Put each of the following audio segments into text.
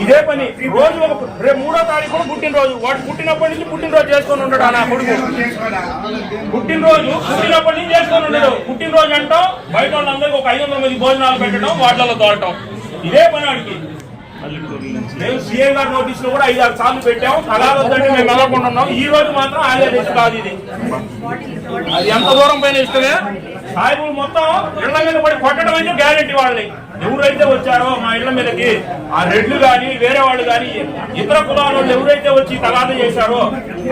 ఇదే పని. రోజు ఒక రేపు మూడో తారీఖు కూడా పుట్టినరోజు. వాడు పుట్టినప్పటి నుంచి పుట్టినరోజు చేసుకొని ఉంటాడు ఆ నా కొడుకు. పుట్టినరోజు పుట్టినప్పటి నుంచి చేసుకొని ఉండడు పుట్టినరోజు అంటాం బయట వాళ్ళందరికీ ఒక ఐదు వందల మంది భోజనాలు పెట్టడం వాటిలలో తోడటం ఇదే పని వాడికి మేము సీఎం గారు నోటీస్లో కూడా ఐదు ఆరు సార్లు పెట్టాం అలా మేము వెళ్ళకుండా ఈ రోజు మాత్రం ఆలయ కాదు ఇది. అది ఎంత దూరం పైన ఇష్టమే. సాయిబులు మొత్తం ఇళ్ళ మీద పడి కొట్టడం అంటే గ్యారెంటీ వాళ్ళని ఎవరైతే వచ్చారో మా ఇళ్ళ మీదకి ఆ రెడ్లు గాని వేరే వాళ్ళు గాని ఇతర కులాల వాళ్ళు ఎవరైతే వచ్చి తగాద చేశారో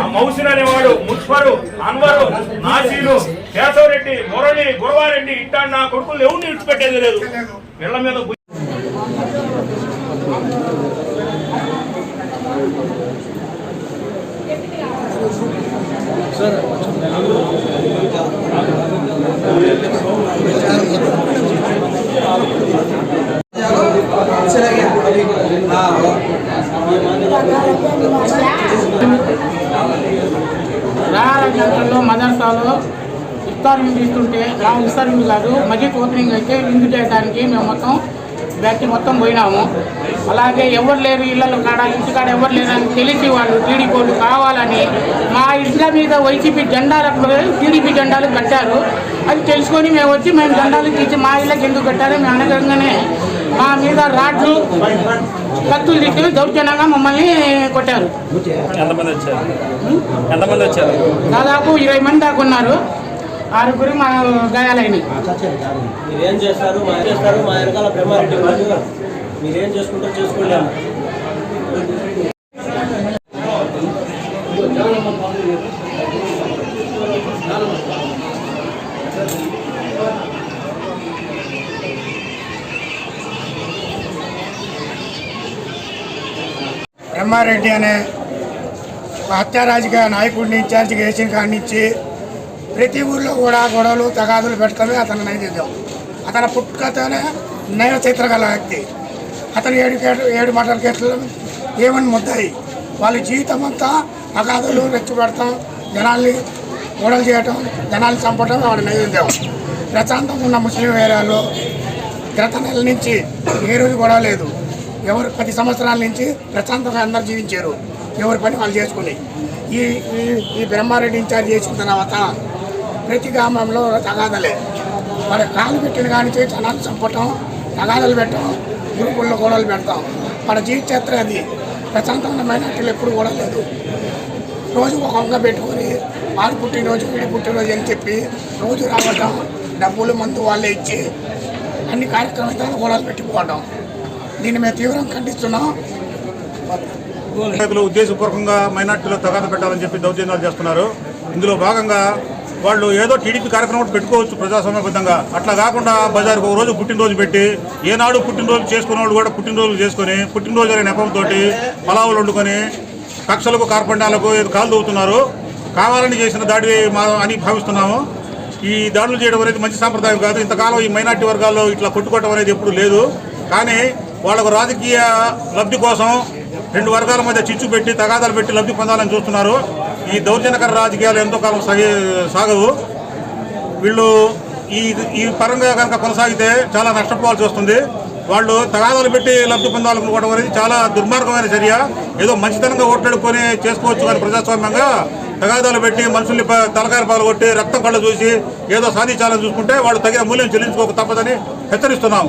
ఆ మౌసిన్ అనేవాడు ముష్ఫరు అన్వరు నాసీలు కేశవరెడ్డి మురళి గురవారెడ్డి ఇట్టా నా కొడుకులు ఎవరిని విడిచిపెట్టేది లేదు. ఇళ్ళ మీద బుద్ధి రాజాంధ్రంలో మదర్సాలో ఇఫ్తార్ విందు ఇస్తుంటే ఆ కాదు మజిద్ ఓపెనింగ్ అయితే విందు చేయడానికి మేము మొత్తం బ్యాచ్ మొత్తం పోయినాము. అలాగే ఎవరు లేరు ఇళ్ళలో కాడ ఇంటికాడ ఎవరు లేరు అని తెలిసి వాళ్ళు టీడీపీ వాళ్ళు కావాలని మా ఇంట్లో మీద వైసీపీ జెండాలకు టీడీపీ జెండాలు కట్టారు. అది తెలుసుకొని మేము వచ్చి మేము జెండాలు తీసి మా ఇళ్ళకి ఎందుకు కట్టారో మేము అనగంగానే మా మీద రాడ్లు కత్తులు తీసి దౌర్జన్యంగా మమ్మల్ని కొట్టారు. ఎంతమంది వచ్చారు? ఎంతమంది వచ్చారు? దాదాపు ఇరవై మంది దాకా ఉన్నారు. ఆరుగురు మా గాయాలైనవి. మీరేం చేస్తారు? మా చేస్తారు? మా వెనకాల బ్రహ్మారెడ్డి వాళ్ళు మీరేం చేసుకుంటారో చేసుకోలేము ధర్మారెడ్డి అనే హత్యా రాజకీయ నాయకుడిని ఇన్ఛార్జిగా వేసిన కాడి నుంచి ప్రతి ఊర్లో కూడా గొడవలు తగాదులు పెట్టడమే అతని నైవేద్యం. అతని పుట్టుకతోనే నయ చిత్ర వ్యక్తి. అతను ఏడు ఏడు మటల కేసులు ఏమని ముద్దాయి. వాళ్ళ జీవితం అంతా తగాదులు రెచ్చగొడతాం జనాల్ని గొడవలు చేయటం జనాల్ని చంపడం వాడి నైవేద్యం. ప్రశాంతంగా ఉన్న ముస్లిం ఏరియాలో గత నెల నుంచి ఏ రోజు గొడవ లేదు. ఎవరు పది సంవత్సరాల నుంచి ప్రశాంతంగా అందరు జీవించారు. ఎవరి పని వాళ్ళు చేసుకుని. ఈ ఈ- ఈ బ్రహ్మారెడ్డి ఇన్ఛార్జ్ చేసిన తర్వాత ప్రతి గ్రామంలో తగాదలే. వాళ్ళ కాలు పెట్టిన కానీ జనాలు చంపటం తగాదలు పెట్టడం గ్రూపుల్లో గొడవలు పెడతాం. వాళ్ళ జీవిత అది. ప్రశాంతమైన మైనార్టీలు ఎప్పుడు కూడా లేదు. రోజు ఒక వంక పెట్టుకొని వాడు పుట్టినరోజు వీడి పుట్టినరోజు అని చెప్పి రోజు రావటం డబ్బులు మందు వాళ్ళే ఇచ్చి అన్ని కార్యక్రమాలు గొడవలు పెట్టుకోవడం దీన్ని మేము తీవ్రంగా ఖండిస్తున్నాం. నాయకులు ఉద్దేశపూర్వకంగా మైనార్టీలో తగాద పెట్టాలని చెప్పి దౌర్జన్యాలు చేస్తున్నారు. ఇందులో భాగంగా వాళ్ళు ఏదో టీడీపీ కార్యక్రమం పెట్టుకోవచ్చు ప్రజాస్వామ్యబద్ధంగా అట్లా కాకుండా బజార్కు ఒక రోజు పుట్టినరోజు పెట్టి ఏనాడు పుట్టినరోజు చేసుకున్న వాళ్ళు కూడా పుట్టినరోజు చేసుకొని పుట్టినరోజు అనే నెపంతో పలావులు వండుకొని కక్షలకు కార్పణ్యాలకు ఏదో కాలు దూవుతున్నారు కావాలని చేసిన దాడి మా అని భావిస్తున్నాము. ఈ దాడులు చేయడం అనేది మంచి సాంప్రదాయం కాదు. ఇంతకాలం ఈ మైనార్టీ వర్గాల్లో ఇట్లా కొట్టుకోవడం అనేది ఎప్పుడు లేదు. కానీ వాళ్ళకు రాజకీయ లబ్ధి కోసం రెండు వర్గాల మధ్య చిచ్చు పెట్టి తగాదాలు పెట్టి లబ్ధి పొందాలని చూస్తున్నారు. ఈ దౌర్జన్యకర రాజకీయాలు ఎంతో కాలం సాగే సాగవు. వీళ్ళు ఈ ఈ పరంగా కనుక కొనసాగితే చాలా నష్టపోవాల్సి వస్తుంది. వాళ్ళు తగాదాలు పెట్టి లబ్ధి పొందాలనుకోవడం అనేది చాలా దుర్మార్గమైన చర్య. ఏదో మంచితనంగా ఓట్లాడుకొని చేసుకోవచ్చు కానీ ప్రజాస్వామ్యంగా తగాదాలు పెట్టి మనుషుల్ని తలకాయలు పాలు కొట్టి రక్తం కళ్ళు చూసి ఏదో సాధించాలని చూసుకుంటే వాళ్ళు తగిన మూల్యం చెల్లించుకోక తప్పదని హెచ్చరిస్తున్నాం.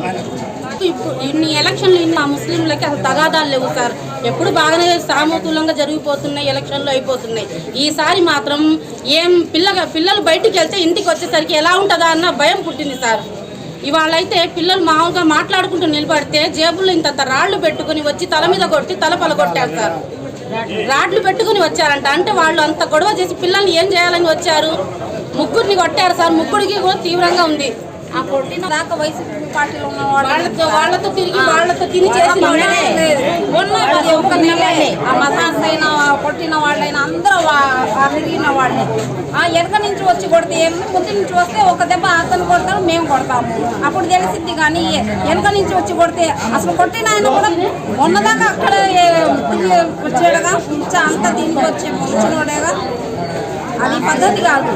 ఇప్పుడు ఇన్ని ఎలక్షన్లు ఇన్ని ఆ ముస్లింలకి అసలు తగాదాలు లేవు సార్. ఎప్పుడు బాగానే సామూతులంగా జరిగిపోతున్నాయి ఎలక్షన్లు అయిపోతున్నాయి. ఈసారి మాత్రం ఏం పిల్లగా పిల్లలు బయటికి వెళ్తే ఇంటికి వచ్చేసరికి ఎలా ఉంటుందా అన్న భయం పుట్టింది సార్. ఇవాళైతే పిల్లలు మామూలుగా మాట్లాడుకుంటూ నిలబడితే జేబుల్లో ఇంత రాళ్ళు పెట్టుకుని వచ్చి తల మీద కొట్టి తల పలగొట్టారు సార్. రాడ్లు పెట్టుకుని వచ్చారంట. అంటే వాళ్ళు అంత గొడవ చేసి పిల్లల్ని ఏం చేయాలని వచ్చారు? ముగ్గురిని కొట్టారు సార్. ముగ్గురికి కూడా తీవ్రంగా ఉంది. ఆ కొట్టిన దాకా వైసీపీ పార్టీలో ఉన్న వాళ్ళతో వాళ్ళతో తిరిగి వాళ్ళతో తిని చేసిన వాళ్ళే. ఒక్క ఆ మసాజ్ అయినా ఆ కొట్టిన వాళ్ళైనా అందరూ తిరిగిన వాళ్ళే. ఆ వెనక నుంచి వచ్చి కొడితే ఏమి ముందు నుంచి వస్తే ఒక దెబ్బ అతను కొడతారు మేము కొడతాము. అప్పుడు తెలిసిద్ది కానీ వెనక నుంచి వచ్చి కొడితే అసలు కొట్టిన ఆయన కూడా మొన్నదాకా అక్కడ వచ్చాడుగా అంతా దీనికి వచ్చి వచ్చినోడేగా అది పద్ధతి కాదు.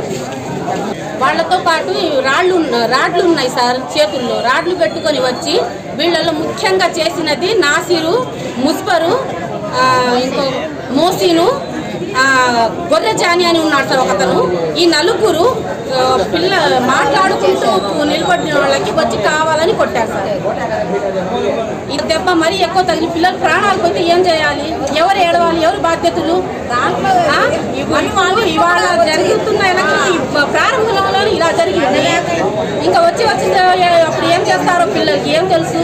వాళ్ళతో పాటు రాళ్ళు రాళ్ళు రాడ్లు ఉన్నాయి సార్ చేతుల్లో. రాడ్లు పెట్టుకొని వచ్చి వీళ్ళలో ముఖ్యంగా చేసినది నాసిరు ముస్పరు ఇంకో మోసీను ఆ, అని ఉన్నాడు సార్ ఒకతను. ఈ నలుగురు పిల్ల మాట్లాడుకుంటూ నిలబడిన వాళ్ళకి వచ్చి కావాలని కొట్టారు సార్. ఈ దెబ్బ మరీ ఎక్కువ తగిలి పిల్లలు ప్రాణాలు పోతే ఏం చేయాలి? ఎవరు ఏడవాలి? ఎవరు బాధ్యతలు? ఆ? ఇవన్నీ ఇవాళ జరుగుతున్న ఎలక్షన్ ప్రారంభంలో ఇలా జరిగింది ఇంకా వచ్చి వచ్చిన అప్పుడు ఏం చేస్తారో పిల్లలకి ఏం తెలుసు